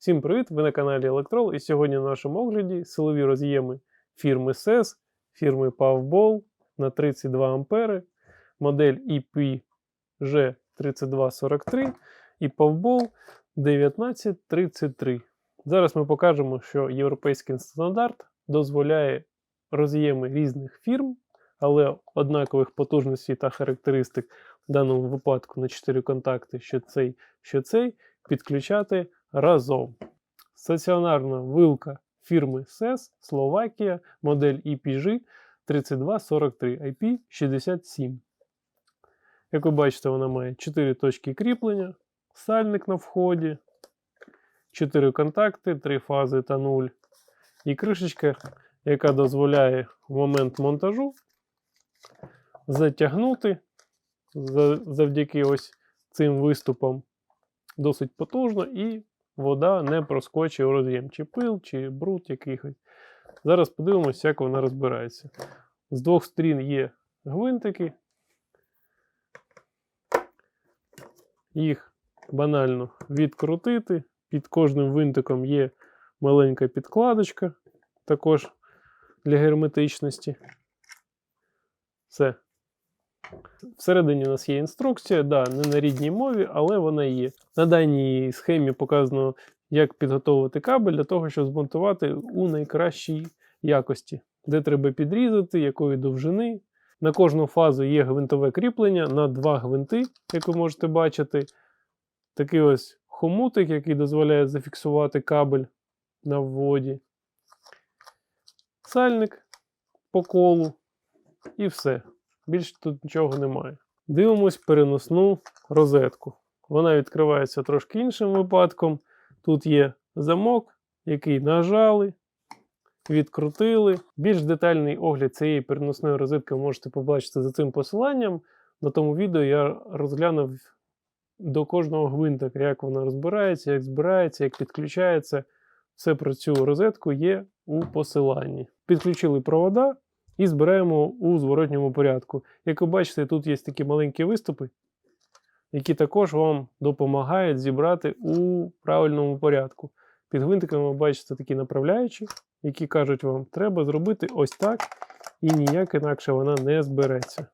Всім привіт! Ви на каналі Electrol і сьогодні на нашому огляді силові роз'єми фірми SES, фірми Pavball на 32 А, модель EPG3243 і Pavball 1933. Зараз ми покажемо, що європейський стандарт дозволяє роз'єми різних фірм, але однакових потужностей та характеристик в даному випадку на 4 контакти, що цей, що цей, підключати разом. Стаціонарна вилка фірми SES Словакія, модель EPG 3243 IP67. Як ви бачите, вона має 4 точки кріплення, сальник на вході, 4 контакти, 3 фази та 0. І кришечка, яка дозволяє в момент монтажу затягнути завдяки ось цим виступам досить потужно і вода не проскочить у роз'єм, чи пил, чи бруд якихось. Зараз подивимося, як вона розбирається. З двох сторін є гвинтики. Їх банально відкрутити. Під кожним гвинтиком є маленька підкладочка, також для герметичності. Все. Всередині у нас є інструкція, да, не на рідній мові, але вона є. На даній схемі показано, як підготовити кабель для того, щоб змонтувати у найкращій якості, де треба підрізати, якої довжини. На кожну фазу є гвинтове кріплення на два гвинти, як ви можете бачити. Такий ось хомутик, який дозволяє зафіксувати кабель на вводі. Сальник по колу і все. Більше тут нічого немає. Дивимось переносну розетку. Вона відкривається трошки іншим випадком. Тут є замок, який нажали, відкрутили. Більш детальний огляд цієї переносної розетки ви можете побачити за цим посиланням. На тому відео я розглянув до кожного гвинтика, як вона розбирається, як збирається, як підключається. Все про цю розетку є у посиланні. Підключили провода і збираємо у зворотньому порядку. Як ви бачите, тут є такі маленькі виступи, які також вам допомагають зібрати у правильному порядку. Під гвинтиками ви бачите такі направляючі, які кажуть вам, треба зробити ось так, і ніяк інакше вона не збереться.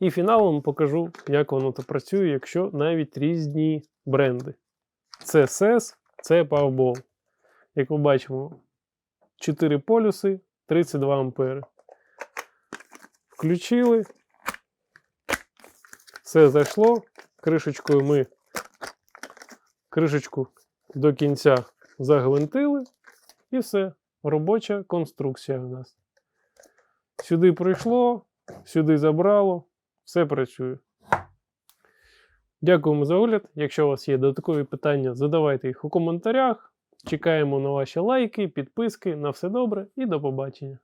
І фіналом покажу, як воно то працює, якщо навіть різні бренди. Це SES, це Pavball. Як ми бачимо, 4 полюси, 32 ампери. Включили. Все зайшло. Кришечкою ми кришечку до кінця загвинтили. І все. Робоча конструкція у нас. Сюди прийшло, сюди забрало, все працює. Дякуємо за огляд. Якщо у вас є додаткові питання, задавайте їх у коментарях. Чекаємо на ваші лайки, підписки. На все добре і до побачення.